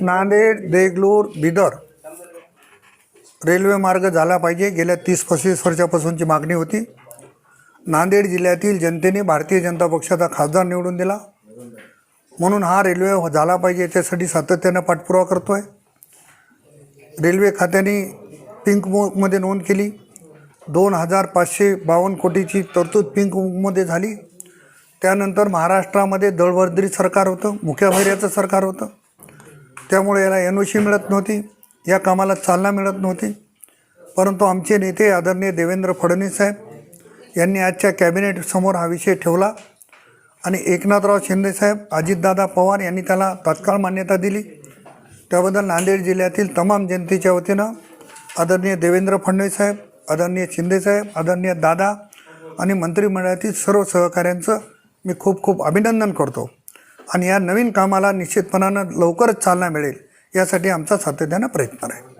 Nanded Deglur Bidar railway मार्ग झाला पाहिजे. गेल्या तीस पस्तीस वर्षापासूनची मागणी होती. नांदेड जिल्ह्यातील जनतेने भारतीय जनता पक्षाचा खासदार निवडून दिला. म्हणून हा रेल्वे झाला पाहिजे. याच्यासाठी सातत्यानं पाठपुरावा करतो आहे रेल्वे खात्याने पिंक बुकमध्ये नोंद केली. दोन हजार पाचशे बावन्न कोटीची तरतूद पिंक बुकमध्ये झाली. त्यानंतर महाराष्ट्रामध्ये दळवर्दरी सरकार होतं. मुख्यभैर्याचं सरकार होतं. त्यामुळे याला एन ओ सी मिळत नव्हती या कामाला चालना मिळत नव्हती. परंतु आमचे नेते आदरणीय देवेंद्र फडणवीस साहेब यांनी आजच्या कॅबिनेटसमोर हा विषय ठेवला आणि एकनाथराव शिंदेसाहेब अजितदादा पवार यांनी त्याला तात्काळ मान्यता दिली. त्याबद्दल नांदेड जिल्ह्यातील तमाम जनतेच्या वतीनं आदरणीय देवेंद्र फडणवीस साहेब आदरणीय शिंदेसाहेब आदरणीय दादा आणि मंत्रिमंडळातील सर्व सहकाऱ्यांचं मी खूप खूप अभिनंदन करतो. आणि या नवीन कामाला निश्चितपणानं लवकरच चालना मिळेल यासाठी आमचा सातत्यानं प्रयत्न आहे